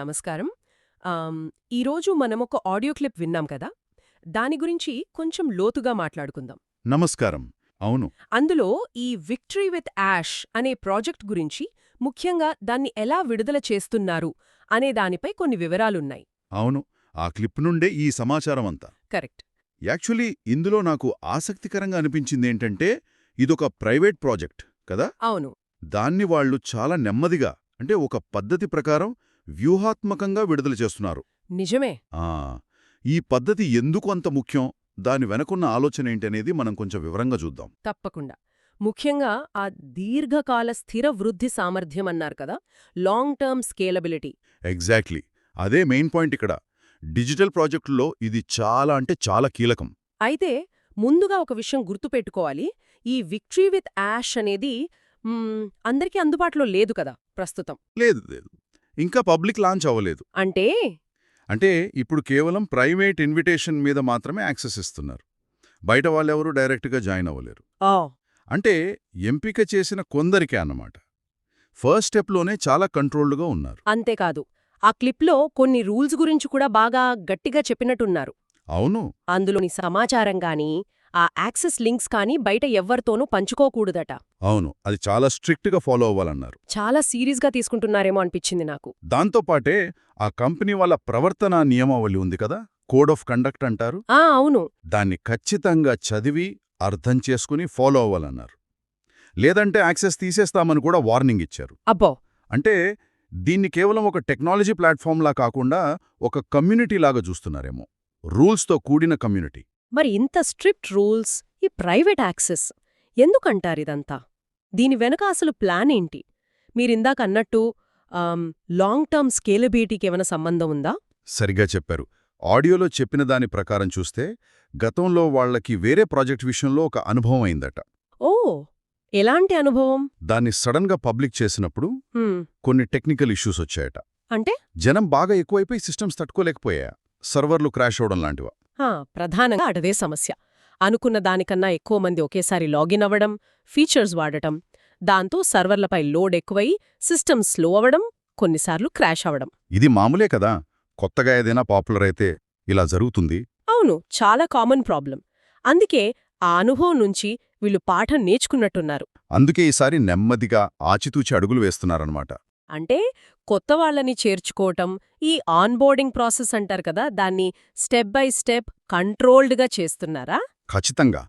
నమస్కారం. ఈరోజు మనం ఒక ఆడియో క్లిప్ విన్నాం కదా? దాని గురించి కొంచెం లోతుగా మాట్లాడుకుందాం. నమస్కారం. అవును. అందులో ఈ విక్టరీ విత్ యాష్ అనే ప్రాజెక్ట్ గురించి ముఖ్యంగా దాన్ని ఎలా విడుదల చేస్తున్నారు అనే దానిపై కొన్ని వివరాలున్నాయి. అవును. ఆ క్లిప్ నుండే ఈ సమాచారం అంతా. కరెక్ట్. యాక్చువల్లీ ఇందులో నాకు ఆసక్తికరంగా అనిపించిందేంటంటే ఇదొక ప్రైవేట్ ప్రాజెక్ట్ కదా? అవును. దాన్ని వాళ్ళు చాలా నెమ్మదిగా అంటే ఒక పద్ధతి ప్రకారం వ్యూహాత్మకంగా విడుదల చేస్తున్నారు. నిజమే. ఆ ఈ పద్ధతి ఎందుకు అంత ముఖ్యం? దాని వెనకున్న ఆలోచన ఏంటనేది మనం కొంచెం వివరంగా చూద్దాం. తప్పకుండా. ముఖ్యంగా ఆ దీర్ఘకాల స్థిర వృద్ధి సామర్థ్యం అన్నారు కదా లాంగ్ టర్మ్ స్కేలబిలిటీ. ఎగ్జాక్ట్లీ. అదే మెయిన్ పాయింట్ ఇక్కడ. డిజిటల్ ప్రాజెక్టుల్లో ఇది చాలా అంటే చాలా కీలకం. అయితే ముందుగా ఒక విషయం గుర్తుపెట్టుకోవాలి. ఈ విక్టరీ విత్ యాష్ అనేది అందరికీ అందుబాటులో లేదు కదా ప్రస్తుతం. లేదు లేదు. ఇంకా పబ్లిక్ లాంచ్ అవ్వలేదు. అంటే? అంటే ఇప్పుడు కేవలం ప్రైవేట్ ఇన్విటేషన్ మీద మాత్రమే యాక్సెస్ ఇస్తున్నారు. బయట వాళ్ళెవరూ డైరెక్ట్గా జాయిన్ అవ్వలేరు. ఆ! అంటే ఎంపిక చేసిన కొందరికే అన్నమాట. ఫస్ట్ స్టెప్లోనే చాలా కంట్రోల్డ్గా ఉన్నారు. అంతేకాదు ఆ క్లిప్లో కొన్ని రూల్స్ గురించి కూడా బాగా గట్టిగా చెప్పినట్టున్నారు. అవును. అందులోని సమాచారం గాని ఆ యాక్సెస్ లింక్స్ కానీ బయట ఎవ్వరితోనూ పంచుకోకూడదట. అవును అది చాలా స్ట్రిక్ట్గా ఫాలో అవ్వాలన్నారు. చాలా సీరియస్గా తీసుకుంటున్నారేమో అనిపించింది నాకు. దాంతోపాటే ఆ కంపెనీ వాళ్ళ ప్రవర్తన నియమావళి ఉంది కదా కోడ్ ఆఫ్ కండక్ట్ అంటారు? ఆ అవును. దాన్ని ఖచ్చితంగా చదివి అర్థం చేసుకుని ఫాలో అవ్వాలన్నారు. లేదంటే యాక్సెస్ తీసేస్తామని కూడా వార్నింగ్ ఇచ్చారు. అబ్బో! అంటే దీన్ని కేవలం ఒక టెక్నాలజీ ప్లాట్ఫామ్లా కాకుండా ఒక కమ్యూనిటీ లాగా చూస్తున్నారేమో. రూల్స్తో కూడిన కమ్యూనిటీ. మరి ఇంత స్ట్రిక్ట్ రూల్స్ ఈ ప్రైవేట్ యాక్సెస్ ఎందుకంటారిదంతా దీని వెనక అసలు ప్లాన్ ఏంటి? మీరిందాక అన్నట్టు లాంగ్ టర్మ్ స్కేలబిలిటీకి ఏమైనా సంబంధం ఉందా? సరిగా చెప్పారు. ఆడియోలో చెప్పిన దాని ప్రకారం చూస్తే గతంలో వాళ్ళకి వేరే ప్రాజెక్ట్ విషయంలో ఒక అనుభవం అయిందట. ఓ! ఎలాంటి అనుభవం? దాన్ని సడన్గా పబ్లిక్ చేసినప్పుడు కొన్ని టెక్నికల్ ఇష్యూస్ వచ్చాయట. అంటే? జనం బాగా ఎక్కువైపోయి సిస్టమ్స్ తట్టుకోలేకపోయా సర్వర్లు క్రాష్ అవడం లాంటివా? ప్రధానంగా అటదే సమస్య. అనుకున్న దానికన్నా ఎక్కువ మంది ఒకేసారి లాగిన్ అవ్వడం ఫీచర్స్ వాడటం దాంతో సర్వర్లపై లోడ్ ఎక్కువై సిస్టమ్ స్లో అవ్వడం కొన్నిసార్లు క్రాష్ అవ్వడం. ఇది మామూలే కదా! కొత్తగా ఏదైనా పాపులర్ అయితే ఇలా జరుగుతుంది. అవును చాలా కామన్ ప్రాబ్లం అందుకే ఆ అనుభవం నుంచి వీళ్ళు పాఠం నేర్చుకున్నట్టున్నారు. అందుకే ఈసారి నెమ్మదిగా ఆచితూచి అడుగులు వేస్తున్నారన్నమాట. అంటే కొత్త వాళ్ళని చేర్చుకోవటం ఈ ఆన్బోర్డింగ్ ప్రాసెస్ అంటారు కదా దాన్ని స్టెప్ బై స్టెప్ కంట్రోల్డ్గా చేస్తున్నారా? ఖచ్చితంగా.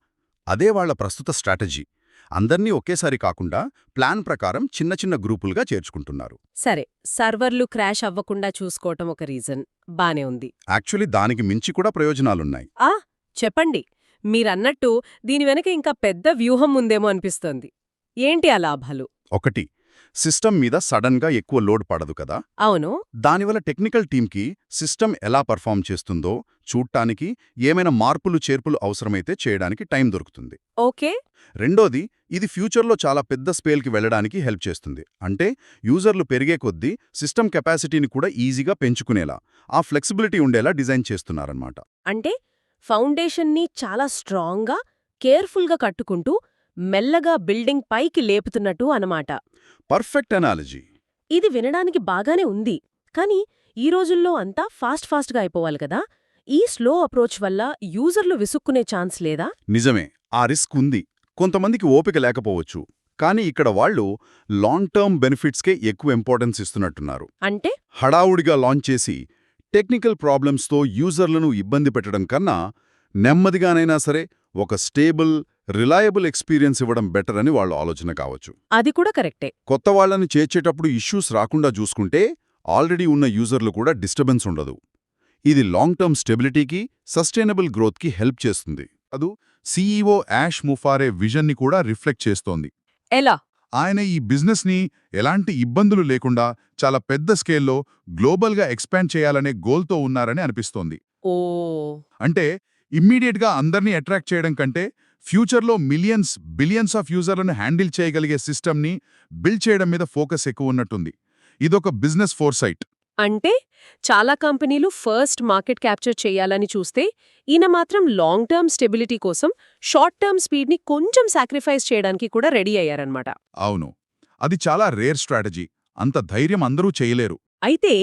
అదే వాళ్ళ ప్రస్తుత స్ట్రాటజీ. అందర్నీ ఒకేసారి కాకుండా ప్లాన్ ప్రకారం చిన్న చిన్న గ్రూపులుగా చేర్చుకుంటున్నారు. సరే సర్వర్లు క్రాష్ అవ్వకుండా చూసుకోవటం ఒక రీజన్. బానే ఉంది. యాక్చువల్లీ దానికి మించి కూడా ప్రయోజనాలున్నాయి. ఆ! చెప్పండి. మీరన్నట్టు దీని వెనక ఇంకా పెద్ద వ్యూహం ఉందేమో అనిపిస్తోంది. ఏంటి ఆ లాభాలు? ఒకటి సిస్టమ్ మీద సడన్గా ఎక్కువ లోడ్ పడదు కదా? అవును. దానివల్ల టెక్నికల్ టీంకి సిస్టమ్ ఎలా పర్ఫామ్ చేస్తుందో చూడ్టానికి ఏమైనా మార్పులు చేర్పులు అవసరమైతే చేయడానికి టైం దొరుకుతుంది. ఓకే. రెండోది ఇది ఫ్యూచర్లో చాలా పెద్ద స్పేల్కి వెళ్ళడానికి హెల్ప్ చేస్తుంది. అంటే యూజర్లు పెరిగే కొద్దీ సిస్టమ్ కెపాసిటీని కూడా ఈజీగా పెంచుకునేలా ఆ ఫ్లెక్సిబిలిటీ ఉండేలా డిజైన్ చేస్తున్నారన్నమాట. అంటే ఫౌండేషన్ని చాలా స్ట్రాంగ్గా కేర్ఫుల్గా కట్టుకుంటూ మెల్లగా బిల్డింగ్ పైకి లేపుతున్నట్టు అనమాట పర్ఫెక్ట్ అనాలజీ. ఇది వినడానికి బాగానే ఉంది కానీ ఈ రోజుల్లో అంతా ఫాస్ట్ ఫాస్ట్గా అయిపోవాలి కదా. ఈ స్లో అప్రోచ్ వల్ల యూజర్లు విసుక్కునే ఛాన్స్ లేదా? నిజమే ఆ రిస్క్ ఉంది. కొంతమందికి ఓపిక లేకపోవచ్చు కానీ ఇక్కడ వాళ్ళు లాంగ్ టర్మ్ బెనిఫిట్స్కే ఎక్కువ ఇంపార్టెన్స్ ఇస్తున్నట్టున్నారు. అంటే? హడావుడిగా లాంచ్ చేసి టెక్నికల్ ప్రాబ్లమ్స్తో యూజర్లను ఇబ్బంది పెట్టడం కన్నా నెమ్మదిగానైనా సరే ఒక స్టేబుల్ రిలయబుల్ ఎక్స్పీరియన్స్ ఇవ్వడం బెటర్ అని వాళ్ళ ఆలోచన కావచ్చు. అది కూడా కరెక్టే. కొత్త వాళ్ళని చేర్చేటప్పుడు ఇష్యూస్ రాకుండా చూసుకుంటే ఆల్రెడీ ఉన్న యూజర్లు కూడా డిస్టర్బెన్స్ ఉండదు. ఇది లాంగ్ టర్మ్ స్టెబిలిటీకి సస్టైనబుల్ గ్రోత్కి హెల్ప్ చేస్తుంది. అదు సీఈఓ యాష్ ముఫారే విజన్ని కూడా రిఫ్లెక్ట్ చేస్తోంది. ఎలా? ఆయన ఈ బిజినెస్ని ఎలాంటి ఇబ్బందులు లేకుండా చాలా పెద్ద స్కేల్లో గ్లోబల్గా ఎక్స్పాండ్ చేయాలనే గోల్తో ఉన్నారని అనిపిస్తోంది. ఓ. అంటే ఇమ్మీడియట్గా అందర్నీ అట్రాక్ట్ చేయడం కంటే ఫ్యూచర్లో మిలియన్స్ బిలియన్స్ ఆఫ్ యూజర్లను హ్యాండిల్ చేయగలిగే సిస్టమ్ని బిల్డ్ చేయడం మీద ఫోకస్ ఎక్కువ ఉన్నట్టుంది. ఇదొక బిజినెస్ ఫోర్సైట్. అంటే చాలా కంపెనీలు ఫస్ట్ మార్కెట్ క్యాప్చర్ చేయాలని చూస్తే ఈయన మాత్రం లాంగ్ టర్మ్ స్టెబిలిటీ కోసం షార్ట్ టర్మ్ స్పీడ్ని కొంచెం సాక్రిఫైస్ చేయడానికి కూడా రెడీ అయ్యారన్నమాట. అవును. అది చాలా రేర్ స్ట్రాటజీ. అంత ధైర్యం అందరూ చేయలేరు. అయితే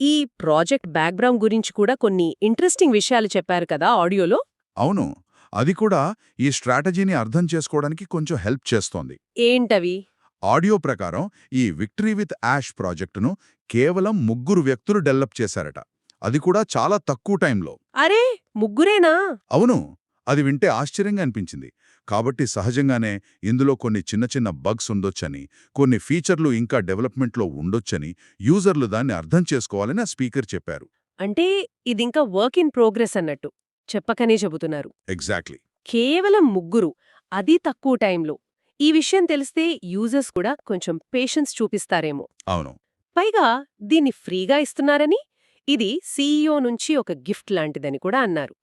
ఈ ప్రాజెక్ట్ బ్యాక్గ్రౌండ్ గురించి కూడా కొన్ని ఇంట్రెస్టింగ్ విషయాలు చెప్పారు కదా ఆడియోలో? అవును. అది కూడా ఈ స్ట్రాటజీని అర్థం చేసుకోవడానికి కొంచెం హెల్ప్ చేస్తోంది. ఏంటవి? ఆడియో ప్రకారం ఈ విక్టరీ విత్ యాష్ ప్రాజెక్టును కేవలం ముగ్గురు వ్యక్తులు డెవలప్ చేశారట. అది కూడా చాలా తక్కువ టైంలో. అరే! ముగ్గురేనా? అవును. అది వింటే ఆశ్చర్యంగా అనిపించింది. కాబట్టి సహజంగానే ఇందులో కొన్ని చిన్న చిన్న బగ్స్ ఉండొచ్చని కొన్ని ఫీచర్లు ఇంకా డెవలప్మెంట్లో ఉండొచ్చని యూజర్లు దాన్ని అర్థం చేసుకోవాలని ఆ స్పీకర్ చెప్పారు. అంటే ఇదింకా వర్క్ ఇన్ ప్రోగ్రెస్ అన్నట్టు చెప్పకనే చెబుతున్నారు. ఎగ్జాక్ట్లీ. కేవలం ముగ్గురు అది తక్కువ టైంలో. ఈ విషయం తెలిస్తే యూజర్స్ కూడా కొంచెం పేషెన్స్ చూపిస్తారేమో. అవును. పైగా దీన్ని ఫ్రీగా ఇస్తున్నారని ఇది సీఈఓ నుంచి ఒక గిఫ్ట్ లాంటిదని కూడా అన్నారు.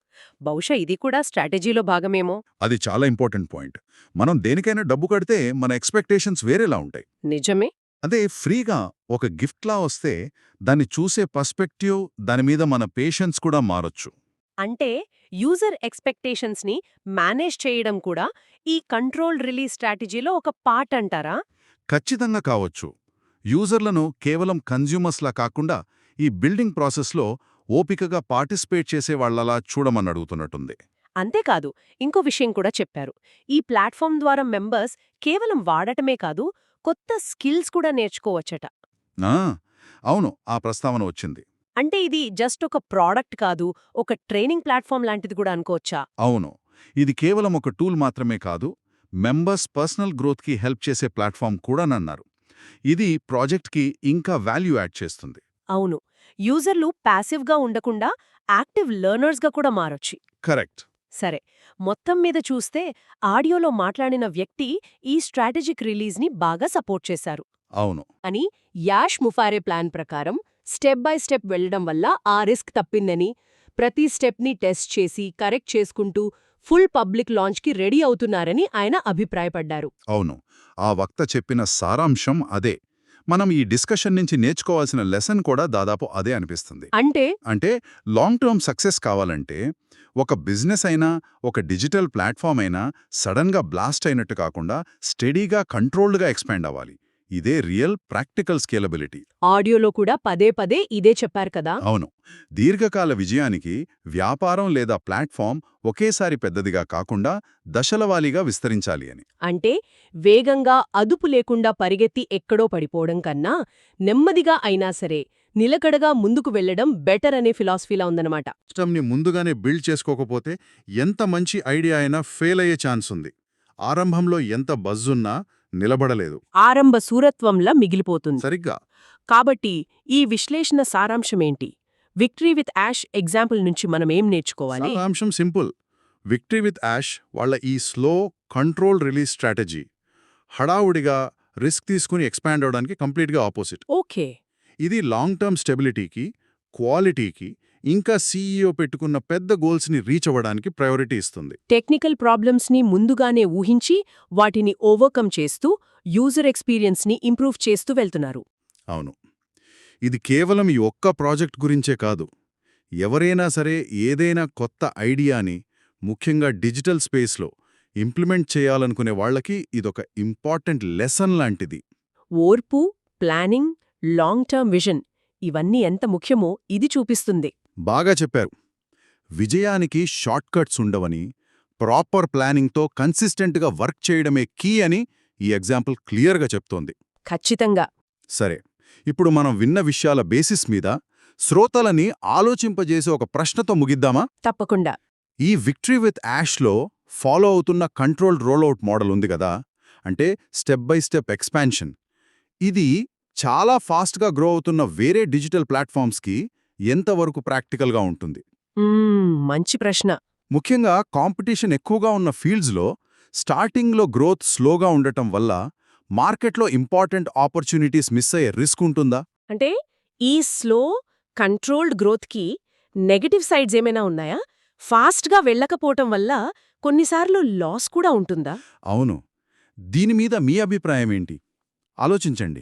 బహుశా ఇది కూడా స్ట్రాటజీలో భాగమేమో. అది చాలా ఇంపార్టెంట్ పాయింట్. మనం దేనికైనా డబ్బు కడితే మన ఎక్స్పెక్టేషన్స్ వేరేలా ఉంటాయి. నిజమే. అదే ఫ్రీగా ఒక గిఫ్ట్లా వస్తే దాన్ని చూసే పర్స్పెక్టివ్ దాని మీద మన పేషెన్స్ కూడా మారొచ్చు. అంటే యూజర్ ఎక్స్పెక్టేషన్స్ని మేనేజ్ చేయడం కూడా ఈ కంట్రోల్ రిలీజ్ స్ట్రాటజీలో ఒక పార్ట్ అంటారా? ఖచ్చితంగా కావచ్చు. యూజర్లను కేవలం కన్జ్యూమర్స్లా కాకుండా ఈ బిల్డింగ్ ప్రాసెస్లో ఓపికగా పార్టిసిపేట్ చేసేవాళ్ళలా చూడమని అడుగుతున్నట్టుంది. అంతేకాదు ఇంకో విషయం కూడా చెప్పారు. ఈ ప్లాట్ఫామ్ ద్వారా మెంబర్స్ కేవలం వాడటమే కాదు కొత్త స్కిల్స్ కూడా నేర్చుకోవచ్చట. ఆ, అవును ఆ ప్రస్తావన వచ్చింది. అంటే ఇది జస్ట్ ఒక ప్రోడక్ట్ కాదు ఒక ట్రైనింగ్ ప్లాట్ఫామ్ లాంటిది కూడా అనుకోవచ్చా? అవును. ఇది కేవలం ఒక టూల్ మాత్రమే కాదు మెంబర్స్ పర్సనల్ గ్రోత్కి హెల్ప్ చేసే ప్లాట్ఫామ్ కూడానన్నారు ఇది ప్రాజెక్ట్కి ఇంకా వాల్యూ యాడ్ చేస్తుంది. అవును. యూజర్లు ప్యాసివ్గా ఉండకుండా యాక్టివ్ లెర్నర్స్గా కూడా మారొచ్చు. కరెక్ట్. సరే మొత్తం మీద చూస్తే ఆడియోలో మాట్లాడిన వ్యక్తి ఈ స్ట్రాటజిక్ రిలీజ్ని బాగా సపోర్ట్ చేశారు. అవును. అని యాష్ ముఫారే ప్లాన్ ప్రకారం స్టెప్ బై స్టెప్ వెళ్ళడం వల్ల ఆ రిస్క్ తప్పిందని ప్రతి స్టెప్ని టెస్ట్ చేసి కరెక్ట్ చేసుకుంటూ ఫుల్ పబ్లిక్ లాంచ్కి రెడీ అవుతున్నారని ఆయన అభిప్రాయపడ్డారు. అవును. ఆ వక్త చెప్పిన సారాంశం అదే. మనం ఈ డిస్కషన్ నుంచి నేర్చుకోవాల్సిన లెసన్ కూడా దాదాపు అదే అనిపిస్తుంది. అంటే? అంటే లాంగ్ టర్మ్ సక్సెస్ కావాలంటే ఒక బిజినెస్ అయినా ఒక డిజిటల్ ప్లాట్ఫామ్ అయినా సడన్గా బ్లాస్ట్ అయినట్టు కాకుండా స్టడీగా కంట్రోల్డ్గా ఎక్స్పాండ్ అవ్వాలి. ఇదే రియల్ ప్రాక్టికల్ స్కేలబిలిటీ. ఆడియోలో కూడా పదే పదే ఇదే చెప్పారు కదా. అవును. దీర్ఘకాల విజయానికి వ్యాపారం లేదా ప్లాట్ఫామ్ ఒకేసారి పెద్దదిగా కాకుండా దశలవారీగా విస్తరించాలి అని. అంటే వేగంగా అదుపు లేకుండా పరిగెత్తి ఎక్కడో పడిపోవడం కన్నా నెమ్మదిగా అయినా సరే నిలకడగా ముందుకు వెళ్ళడం బెటర్ అనే ఫిలాసఫీలా ఉందన్నమాట. సిస్టమ్ని ముందుగానే బిల్డ్ చేసుకోకపోతే ఎంత మంచి ఐడియా అయినా ఫెయిల్ అయ్యే ఛాన్స్ ఉంది. ఆరంభంలో ఎంత బజ్జున్నా నిలబడలేదు. ఆరంభ సూరత్వంలా మిగిలిపోతుంది. సరిగ్గా. కాబట్టి ఈ విశ్లేషణ సారాంశమేంటి విక్టరీ విత్ యాష్ ఎగ్జాంపుల్ నుంచి మనం ఏం నేర్చుకోవాలి? సారాంశం సింపుల్. విక్టరీ విత్ యాష్ వాళ్ళ ఈ స్లో కంట్రోల్ రిలీజ్ స్ట్రాటజీ. హడావుడిగా రిస్క్ తీసుకుని ఎక్స్పాండ్ అవడానికి కంప్లీట్గా ఆపోజిట్. ఓకే. ఇది లాంగ్ టర్మ్ స్టెబిలిటీకి క్వాలిటీకి ఇంకా సీఈఓ పెట్టుకున్న పెద్ద గోల్స్ని రీచ్ అవ్వడానికి ప్రయారిటీ ఇస్తుంది. టెక్నికల్ ప్రాబ్లమ్స్ని ముందుగానే ఊహించి వాటిని ఓవర్కమ్ చేస్తూ యూజర్ ఎక్స్పీరియన్స్ని ఇంప్రూవ్ చేస్తూ వెళ్తున్నారు. అవును. ఇది కేవలం ఈ ఒక్క ప్రాజెక్ట్ గురించే కాదు. ఎవరైనా సరే ఏదైనా కొత్త ఐడియాని ముఖ్యంగా డిజిటల్ స్పేస్లో ఇంప్లిమెంట్ చేయాలనుకునే వాళ్ళకి ఇదొక ఇంపార్టెంట్ లెసన్ లాంటిది. ఓర్పు ప్లానింగ్ లాంగ్ టర్మ్ విజన్ ఇవన్నీ ఎంత ముఖ్యమో ఇది చూపిస్తుంది. బాగా చెప్పారు. విజయానికి షార్ట్ కట్స్ ఉండవని ప్రాపర్ ప్లానింగ్తో కన్సిస్టెంట్గా వర్క్ చేయడమే కీ అని ఈ ఎగ్జాంపుల్ క్లియర్గా చెప్తోంది. ఖచ్చితంగా. సరే ఇప్పుడు మనం విన్న విషయాల బేసిస్ మీద శ్రోతలని ఆలోచింపజేసే ఒక ప్రశ్నతో ముగిద్దామా? తప్పకుండా. ఈ విక్టరీ విత్ యాష్లో ఫాలో అవుతున్న కంట్రోల్డ్ రోల్అవుట్ మోడల్ ఉంది కదా అంటే స్టెప్ బై స్టెప్ ఎక్స్పాన్షన్. ఇది చాలా ఫాస్ట్గా గ్రో అవుతున్న వేరే డిజిటల్ ప్లాట్ఫామ్స్కి ఎంతవరకు ప్రాక్టికల్గా ఉంటుంది? మంచి ప్రశ్న. ముఖ్యంగా కాంపిటీషన్ ఎక్కువగా ఉన్న ఫీల్డ్స్లో స్టార్టింగ్లో గ్రోత్ స్లోగా ఉండటం వల్ల మార్కెట్లో ఇంపార్టెంట్ ఆపర్చునిటీస్ మిస్ అయ్యే రిస్క్ ఉంటుందా? అంటే ఈ స్లో కంట్రోల్డ్ గ్రోత్కి నెగటివ్ సైడ్స్ ఏమైనా ఉన్నాయా? ఫాస్ట్గా వెళ్ళకపోవటం వల్ల కొన్నిసార్లు లాస్ కూడా ఉంటుందా? అవును. దీని మీద మీ అభిప్రాయం ఏంటి? ఆలోచించండి.